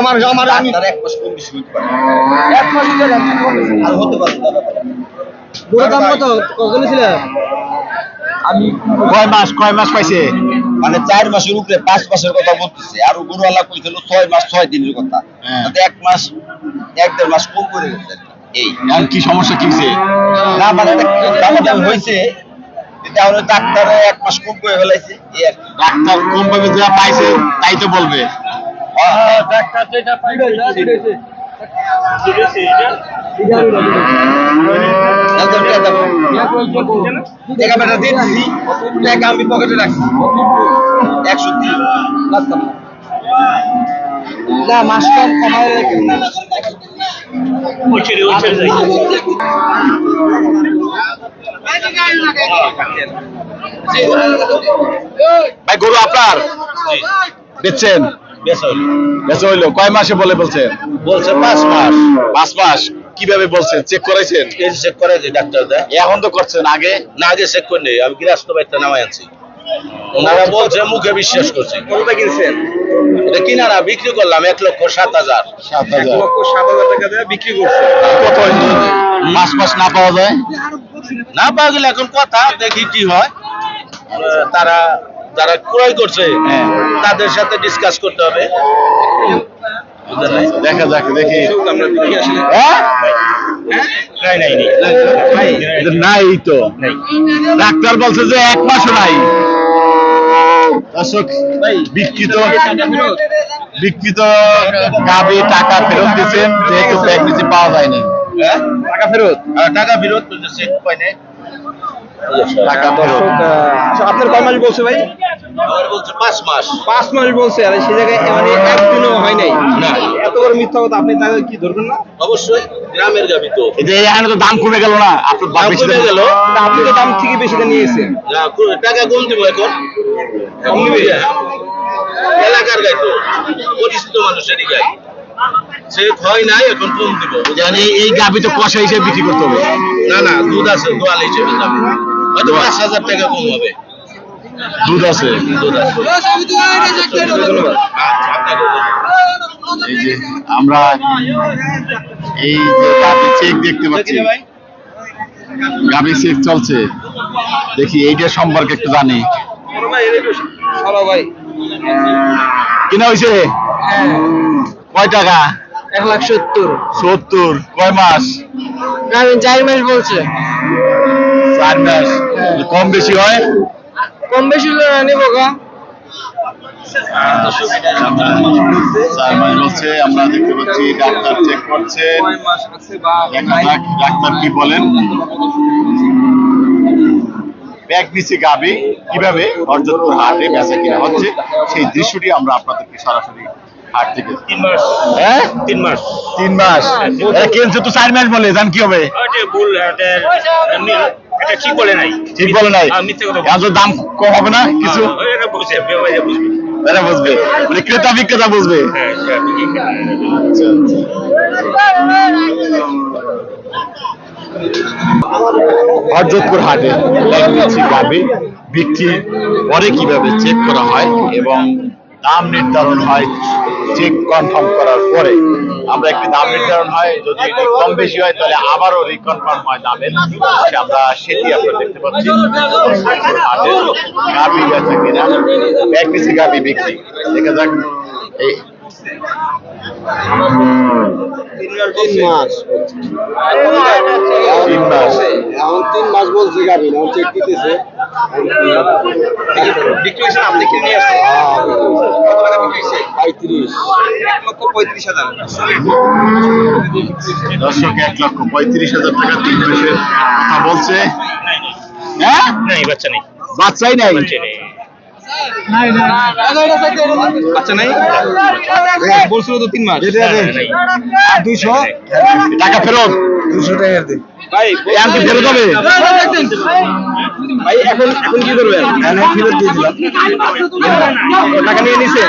আমার আমার আমি এক মাস কম বেশি হতে পারে। এক মাস আর হতে পারে দাদা। দাম কত? কত ছিল আমি কয় মাস কয় মাস পাইছে? মানে চার মাসের উপরে পাঁচ মাসের কথা বলতেছে। আর গরুওয়ালা কইছিল ছয় মাস ছয় দিনের কথা। হ্যাঁ। তাতে এক মাস এক দেড় মাস কম করে গেছে এই। আর কি সমস্যা কি হয়েছে না মানে হয়েছে তাহলে ডাক্তারে এক মাস কম করে ফেলাইছে। ডাক্তার কম পাবে যা পাইছে তাই তো বলবে। হ্যাঁ, বেটা দিয়ে দিছি টাকা আমি পকেটে রাখছি। একশো তিন না মাস কম কমায় রেখে ভাই গরু আপনার? বেচছেন? বেচা হইল। কয় মাসে বলে বলছেন? বলছে পাঁচ মাস। পাঁচ মাস। কীভাবে বলছেন? চেক করাইছেন? এই চেক করে যে ডাক্তার দেয় এখন তো করছেন আগে? না আগে চেক করে নেই আমি গৃহস্থ বাড়িতে নামাই আনছি ওনারা বলছে মুখে বিশ্বাস করছি। কতটা কিনছেন? এটা কিনা বিক্রি করলাম এক লক্ষ সাত হাজার। এক লক্ষ সাত হাজার টাকা দিয়ে বিক্রি করছে। কত মাস মাস না পাওয়া যায়? না পাওয়া গেলে এখন কথা দেখি কি হয়। তারা যারা ক্রয় করছে। হ্যাঁ। তাদের সাথে ডিসকাস করতে হবে। দেখা যাক দেখি। আমরা দেখে আসলে হ্যাঁ? নাই নাই নাই। এটা নাই তো। ডাক্তার বলছে যে এক মাসও নাই। দর্শক বিকৃত বিকৃত গাবি টাকা ফেরত দিচ্ছেন যেহেতু প্রেগনেন্সি পাওয়া যায়নি। হ্যাঁ? টাকা ফেরত? টাকা ফেরত চেক পাই নাই টাকা দর্শক আপনার কয় মাস বলছে ভাই? পাঁচ মাস। পাঁচ মাস বলছে আর সে জায়গায় মানে একদিনও হয় নাই। এত বড় মিথ্যা কথা আপনি তাকে কি ধরবেন না? অবশ্যই গ্রামের গাবি তো। এখানে তো দাম কমে গেল না আপনার দাম কমে গেল। আপনি তো দাম ঠিকই বেশি নিয়েছেন টাকা কম দিব এখন। এলাকার গাই তো পরিচিত মানুষেরই গাই। সে হয় নাই এখন কম দিব। জানি এই গাবি তো কষা হিসেবে বিক্রি করতে হবে। না না দুধ আছে দোয়াল হিসেবে যাবে। হয়তো পাঁচ হাজার টাকা কম হবে। দুধ আছে। দুধ আছে। ধন্যবাদ আচ্ছা। এই যে আমরা এই যে গাবি চেক দেখতে পাচ্ছি। গাবি চেক চলছে। দেখি এইটা সম্পর্কে একটু জানি। ভাই কিনা হয়েছে কয় টাকা? এক লাখ সত্তর। সত্তর কয় মাস? আমি চার মাস বলছে। চার মাস। কম বেশি হয়? কম বেশি হলে নেব গা। চার মাস বলছে আমরা দেখতে পাচ্ছি ডাক্তার চেক ডাক্তার কি বলেন? ব্যাগ নিচে গাবি কীভাবে? অর্জনপুর হাটে বেচা কিনা হচ্ছে। সেই দৃশ্যটি আমরা আপনাদেরকে সরাসরি হাট থেকে তিন মাস। হ্যাঁ তিন মাস। তিন মাস। এটা কিনছে তো চার মাস বলে জান কি হবে? ভুল এটা এটা ঠিক বলে নাই। ঠিক বলে নাই? হ্যাঁ, মিথ্যে কথা এখন তো দাম কম হবে না কিছু? হ্যাঁ, এটা বুঝছে বুঝবে। এরা বুঝবে। মানে ক্রেতা বিক্রেতা বুঝবে। হ্যাঁ আচ্ছা। হরজতপুর হাটে বিক্রি পরে কীভাবে চেক করা হয় এবং দাম নির্ধারণ হয় চেক কনফার্ম করার পরে। আমরা একটি দাম নির্ধারণ হয়, যদি এটি কম বেশি হয়, তাহলে আবারও রিকনফার্ম হয় দামের আমরা সেটি আমরা দেখতে পাচ্ছি। গাবি বেচা কিনা? এক বেশি গাবি বিক্রি। দেখা যাক। এই তিন মাস। তিন মাস। এখন তিন না চেক দিতেছে বিক্রি হয়েছে আপনি কিনে নিয়ে আসছেন কত টাকা বিক্রি হয়েছে পঁয়ত্রিশ এক লক্ষ পঁয়ত্রিশ হাজার দর্শক এক লক্ষ পঁয়ত্রিশ হাজার টাকা তিন মাসের কথা বলছে হ্যাঁ নাই বাচ্চা নেই বাচ্চাই নাই বাচ্চা নেই আচ্ছা নাই বলছিল তো তিন মাস দুইশো টাকা ফেরত দুশো টাকা দিন ভাই ফেরত হবে ভাই এখন এখন কি করবেন? ফেরত দিয়ে দিলাম। টাকা নিয়ে নিছেন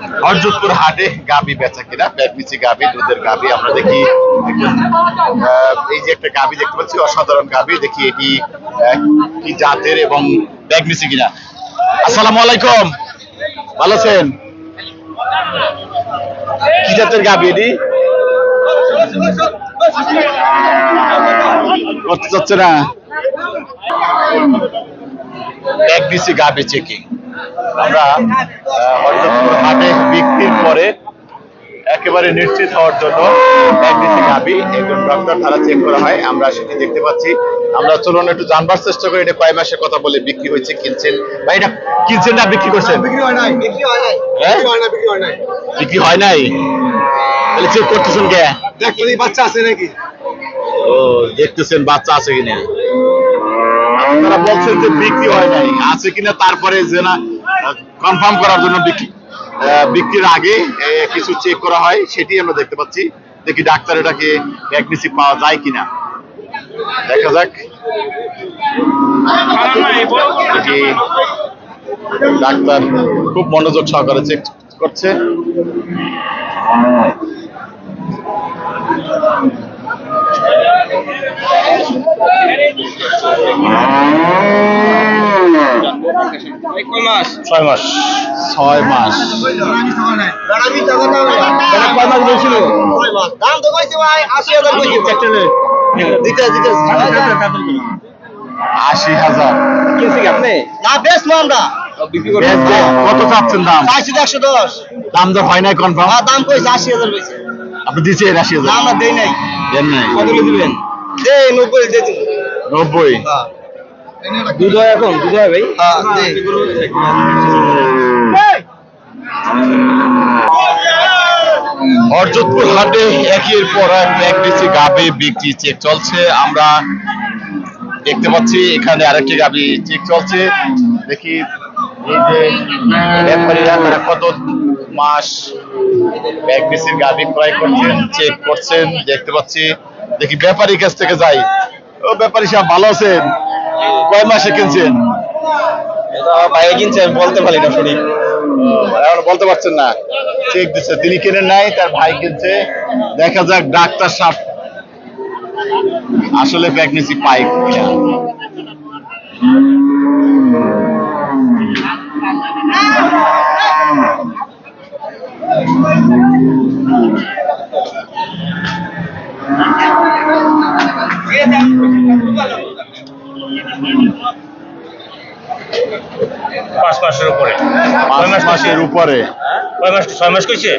ধন্যবাদ হাটে গাবি বেচা কিনা প্যাকমিচি গাবি, দুধের গাবি, আমরা দেখি এই যে একটা গাবি দেখতে পাচ্ছি, অসাধারণ গাবি, দেখি এটি কি জাতের এবং প্যাকমিচি কিনা। আসসালামু আলাইকুম। ভালো আছেন? কি জাতের গাবি এটি? করতে চাচ্ছে না? প্যাকমিচি গাবি চেকিং আমরা হরজতপুর হাটে বিক্রির পরে একেবারে নিশ্চিত হওয়ার জন্য একদিকে গাবি একজন ডক্টর দ্বারা চেক করা হয় আমরা সেটি দেখতে পাচ্ছি। আমরা চলুন একটু জানবার চেষ্টা করি এটা কয় মাসের কথা বলে বিক্রি হয়েছে কিনছেন? বা এটা কিনছেন না বিক্রি করছেন? বিক্রি হয় নাই বিক্রি হয় নাই। হ্যাঁ? বিক্রি হয় না বিক্রি হয় নাই। বিক্রি হয় নাই? তাহলে চেক করতেছেন কে? দেখতে বাচ্চা আছে নাকি? ও দেখতেছেন বাচ্চা আছে কিনা? আপনারা বলছেন যে বিক্রি হয় নাই আছে কিনা তারপরে যে না কনফার্ম করার জন্য বিক্রি বিক্রির আগে কিছু চেক করা হয়, সেটি আমরা দেখতে পাচ্ছি। দেখি ডাক্তার এটাকে ভ্যাকনিসি পাওয়া যায় কিনা। দেখা যাক। ডাক্তার খুব মনোযোগ সহকারে চেক করছে কয় মাস? ছয় মাস। ছয় মাস। কয় বলছিল? দাম তো কইছে ভাই আশি হাজার। কইছে দিতে দিতে আশি হাজার আপনি না বেচবো আমরা বিক্রি বেশ, করবেন বেশ। কত চাচ্ছেন দাম? চাইছি একশো দশ। দাম দর হয় নাই কনফার্ম হ্যাঁ দাম কইছে আশি হাজার কইছে। আপনি দিচ্ছেন আশি হাজার। আমরা দেই নাই। দেন নাই। কত দিবেন? নব্বই দিন নব্বই? দুধ হয় এখন দুধ হয় ভাই হ্যাঁ হাটে একের পর এক গাবি বিক্রি চেক চলছে। আমরা দেখতে পাচ্ছি এখানে আরেকটি গাবি চেক চলছে। দেখি এই যে ব্যাপারীরা তারা কত মাস প্যাকডিসির গাবি ক্রয় করছেন চেক করছেন দেখতে পাচ্ছি। দেখি ব্যাপারীর কাছ থেকে যাই। ও ব্যাপারী সাহেব ভালো আছেন? কয় মাসে কিনছেন? ভাই কিনছে আমি বলতে পারি না ও, এখন বলতে পারছেন না। চেক দিচ্ছে তিনি কিনে নাই তার ভাই কিনছে। দেখা যাক ডাক্তার সাহেব আসলে প্রেগনেন্সি পাই। পাঁচ মাসের উপরে। পাঁচ মাসের উপরে। কয় মাস ছয় মাস কইছে?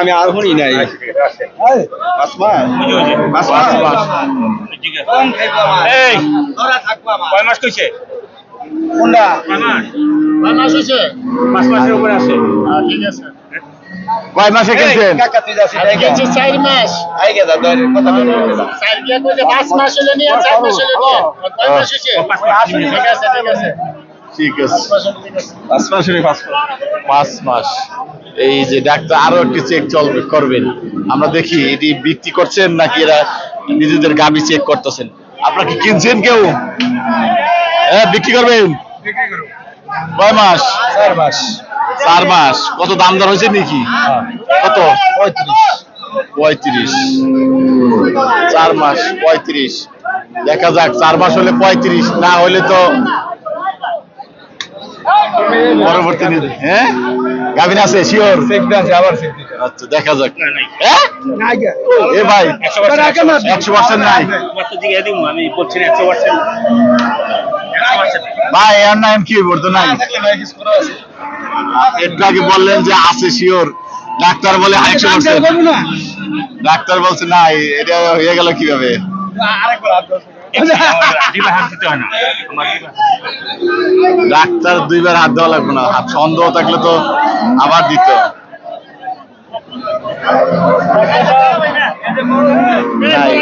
আমি আর শুনি নাই। পাঁচ মাস? পাঁচ মাস। ঠিক আছে। এই কয় মাস কইছে? কোনটা? কয় মাস। মাস হয়েছে পাঁচ মাসের উপরে আছে। ঠিক আছে। কয় মাসে কিনছেন? কিনছি চার মাস। চার গিয়া কইলে পাঁচ মাস হলে নিয়ে। চার মাস হলে নিয়ে। মাস পাঁচ মাস ঠিক আছে ঠিক আছে। ঠিক আছে। পাঁচ মাস হলে পাঁচ পাঁচ মাস। এই যে ডাক্তার আরও একটি চেক চলবে করবেন। আমরা দেখি এটি বিক্রি করছেন নাকি এরা নিজেদের গাবি চেক করতেছেন। আপনারা কি কিনছেন কেউ? হ্যাঁ বিক্রি করবেন? কয় মাস? চার মাস। চার মাস। কত দাম দর হয়েছে নাকি? কত? পঁয়ত্রিশ। পঁয়ত্রিশ। চার মাস পঁয়ত্রিশ। দেখা যাক চার মাস হলে পঁয়ত্রিশ না হলে তো পরবর্তী হ্যাঁ? গাভিন আছে শিওর আচ্ছা দেখা যাক। না, নাই। হ্যাঁ? এ ভাই একশো পার্সেন্ট নাই। ভাই এর নাম কি? বলতো নাই। একটু আগে বললেন যে আছে শিওর ডাক্তার বলে একশো পার্সেন্ট। ডাক্তার বলছে না এটা হয়ে গেল কীভাবে? দিবা হাত দিতে হয় না আমার ডাক্তার দুইবার হাত দেওয়া লাগবে না হাত সন্দেহ থাকলে তো আবার দিত নাই।